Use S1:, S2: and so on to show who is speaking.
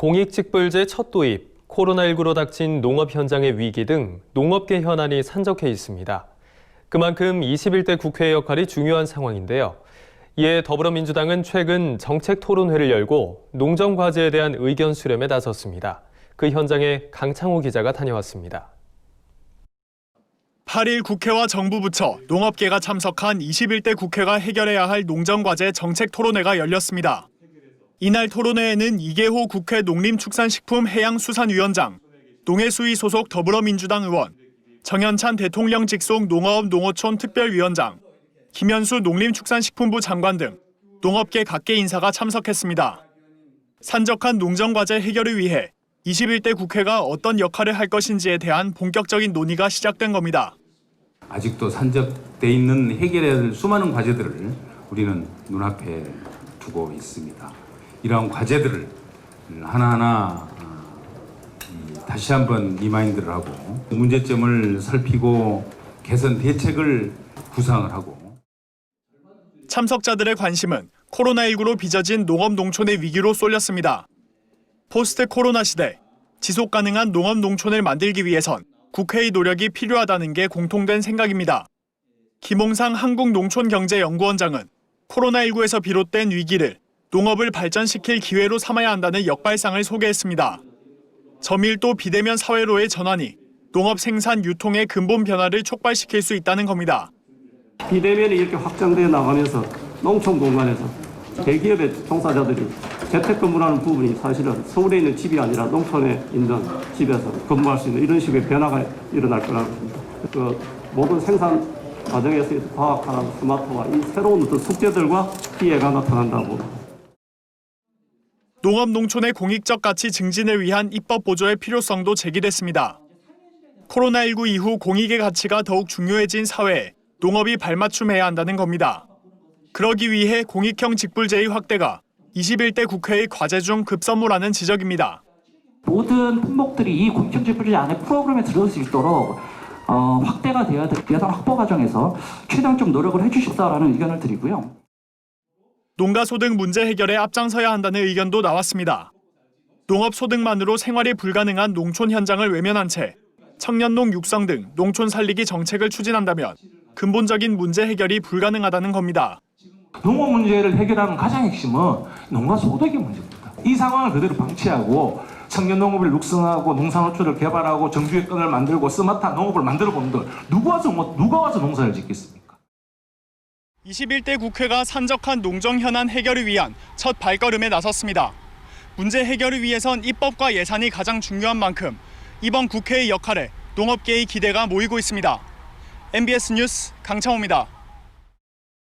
S1: 공익직불제 첫 도입, 코로나19로 닥친 농업 현장의 위기 등 농업계 현안이 산적해 있습니다. 그만큼 21대 국회의 역할이 중요한 상황인데요. 이에 더불어민주당은 최근 정책 토론회를 열고 농정 과제에 대한 의견 수렴에 나섰습니다. 그 현장에 강창호 기자가 다녀왔습니다.
S2: 8일 국회와 정부 부처, 농업계가 참석한 21대 국회가 해결해야 할 농정과제 정책 토론회가 열렸습니다. 이날 토론회에는 이계호 국회 농림축산식품해양수산위원장, 농해수위 소속 더불어민주당 의원, 정현찬 대통령 직속 농어업 농어촌 특별위원장, 김현수 농림축산식품부 장관 등 농업계 각계 인사가 참석했습니다. 산적한 농정과제 해결을 위해 21대 국회가 어떤 역할을 할 것인지에 대한 본격적인 논의가 시작된 겁니다.
S3: 아직도 산적돼 있는 해결해야 할 수많은 과제들을 우리는 눈앞에 두고 있습니다. 이러한 과제들을 하나하나 어, 이, 다시 한번 리마인드를 하고 문제점을 살피고 개선 대책을 구상을 하고
S2: 참석자들의 관심은 코로나19로 빚어진 농업 농촌의 위기로 쏠렸습니다. 포스트 코로나 시대 지속 가능한 농업 농촌을 만들기 위해선 국회의 노력이 필요하다는 게 공통된 생각입니다. 김홍상 한국농촌경제연구원장은 코로나19에서 비롯된 위기를 농업을 발전시킬 기회로 삼아야 한다는 역발상을 소개했습니다. 저밀도 비대면 사회로의 전환이 농업 생산 유통의 근본 변화를 촉발시킬 수 있다는 겁니다.
S4: 비대면이 이렇게 확장되어 나가면서 농촌 공간에서 대기업의 종사자들이 재택근무라는 부분이 사실은 서울에 있는 집이 아니라 농촌에 있는 집에서 근무할 수 있는 이런 식의 변화가 일어날 거라고 봅니다. 그 모든 생산 과정에서 과학화나 스마트화 이 새로운 어떤 숙제들과 기회가 나타난다고
S2: 농업 농촌의 공익적 가치 증진을 위한 입법 보조의 필요성도 제기됐습니다. 코로나19 이후 공익의 가치가 더욱 중요해진 사회에 농업이 발맞춤해야 한다는 겁니다. 그러기 위해 공익형 직불제의 확대가 21대 국회의 과제 중 급선무라는 지적입니다.
S5: 모든 품목들이 이 공익경제부지 안에 프로그램에 들어올 수 있도록 어, 확대가 돼야 될 예산 확보 과정에서 최대한 좀 노력을 해주십사라는 의견을 드리고요.
S2: 농가 소득 문제 해결에 앞장서야 한다는 의견도 나왔습니다. 농업 소득만으로 생활이 불가능한 농촌 현장을 외면한 채 청년농 육성 등 농촌 살리기 정책을 추진한다면 근본적인 문제 해결이 불가능하다는 겁니다.
S6: 농업 문제를 해결하는 가장 핵심은 농가 소득의 문제입니다. 이 상황을 그대로 방치하고 청년 농업을 육성하고 농산호초를 개발하고 정규획권을 만들고 스마트한 농업을 만들어 본들 누가 와서 뭐- 누가 와서 농사를 짓겠습니까?
S2: 21대 국회가 산적한 농정 현안 해결을 위한 첫 발걸음에 나섰습니다. 문제 해결을 위해선 입법과 예산이 가장 중요한 만큼 이번 국회의 역할에 농업계의 기대가 모이고 있습니다. MBS 뉴스 강창호입니다.